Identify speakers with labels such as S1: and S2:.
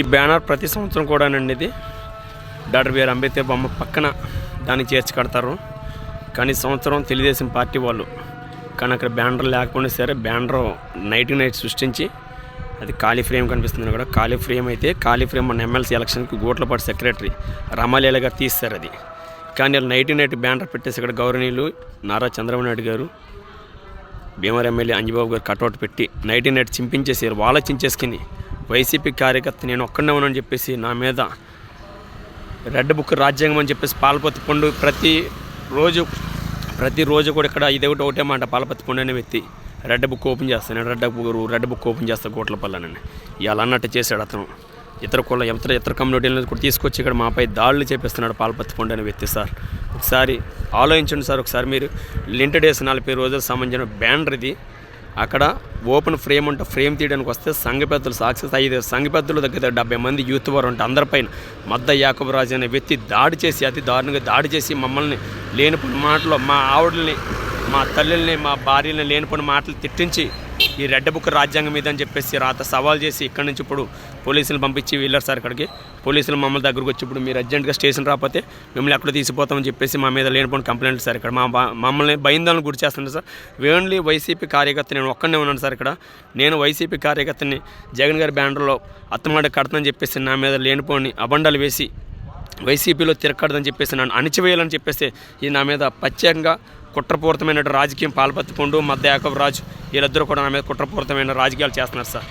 S1: ఈ బ్యానర్ ప్రతి సంవత్సరం కూడానండి ఇది. డాక్టర్ బిఆర్ అంబేద్కర్ బొమ్మ పక్కన దాన్ని చేర్చి కడతారు. కానీ సంవత్సరం తెలుగుదేశం పార్టీ వాళ్ళు కానీ అక్కడ బ్యానర్ లేకపోయినా సరే బ్యానర్ నైట్ నైట్ సృష్టించి అది ఖాళీ ఫ్రేమ్ కనిపిస్తుంది కూడా ఖాళీ ఫ్రేమ్ అయితే ఖాళీ ఫ్రేమ్ మన ఎమ్మెల్సీ ఎలక్షన్కి గోట్లపాటి సెక్రటరీ రమాలీల గారు తీస్తారు అది. కానీ వాళ్ళు నైట్ నైట్ బ్యానర్ పెట్టేసి ఇక్కడ గౌరవనీయులు నారా చంద్రబాబు నాయుడు గారు భీమవరం ఎమ్మెల్యే అంజబాబు గారు కటౌట్ పెట్టి నైట్ నైట్ చింపించేసి వాళ్ళ చించేసుకుని వైసీపీ కార్యకర్త నేను ఒక్కడే ఉన్నానని చెప్పేసి నా మీద రెడ్ బుక్ రాజ్యాంగం అని చెప్పేసి పాలపతి పండు ప్రతి రోజు ప్రతిరోజు కూడా ఇక్కడ ఇది ఒకటి ఒకటే మాట పాలపతి పండు అనే వ్యక్తి రెడ్ బుక్ ఓపెన్ చేస్తాను red book red book open చేస్తా గోట్లపల్లనని ఇలా అన్నట్టు చేశాడు అతను. ఇతర కుల ఇతర ఇతర కమ్యూనిటీలను కూడా తీసుకొచ్చి ఇక్కడ మాపై దాడులు చేపిస్తున్నాడు పాలపత్తి పండు అనే వ్యక్తి సార్. ఒకసారి ఆలోచించండి సార్ ఒకసారి మీరు లింటెడ్ డేస్ నలభై రోజుల సంబంధించిన బ్యానర్ ఇది. అక్కడ ఓపెన్ ఫ్రేమ్ ఉంటే ఫ్రేమ్ తీయడానికి వస్తే సంఘ పెద్దలు సాక్సెస్ అయ్యేది సంఘ పెద్దల దగ్గర డెబ్బై మంది యూత్ వారు ఉంటే అందరిపైన మద్ద యాకబరాజు అనే వ్యక్తి దాడి చేసి అతి దారుణంగా దాడి చేసి మమ్మల్ని లేనిపోయిన మాటలు మా ఆవిడల్ని మా తల్లుల్ని మా భార్యల్ని లేనిపోయిన మాటలు తిట్టించి ఈ రెడ్ బుక్ రాజ్యాంగం మీద అని చెప్పేసి రాత సవాల్ చేసి ఇక్కడి నుంచి ఇప్పుడు పోలీసులు పంపించి వెళ్ళారు సార్ అక్కడికి. పోలీసులు మమ్మల్ని దగ్గరకు వచ్చి ఇప్పుడు మీరు అర్జెంట్గా స్టేషన్ రాకపోతే మిమ్మల్ని అక్కడ తీసిపోతామని చెప్పేసి మా మీద లేనిపోయిన కంప్లైంట్ సార్ ఇక్కడ. మా మమ్మల్ని భయందాలను గురి చేస్తున్నారు సార్. ఓన్లీ వైసీపీ కార్యకర్త నేను ఒక్కనే ఉన్నాను సార్ ఇక్కడ. నేను వైసీపీ కార్యకర్తని జగన్ గారి బ్యానర్లో అత్తమాట కడతానని చెప్పేసి నా మీద లేనిపోని అబండాలు వేసి వైసీపీలో తిరగడదని చెప్పేసి నన్ను అణిచివేయాలని చెప్పేసి ఇది నా మీద ప్రత్యేకంగా కుట్రపూరితమైన రాజకీయం పాల్పత్తిపోండు మధ్య యాకబ్ రాజు వీళ్ళిద్దరూ కూడా నా మీద కుట్రపూరితమైన రాజకీయాలు చేస్తున్నారు సార్.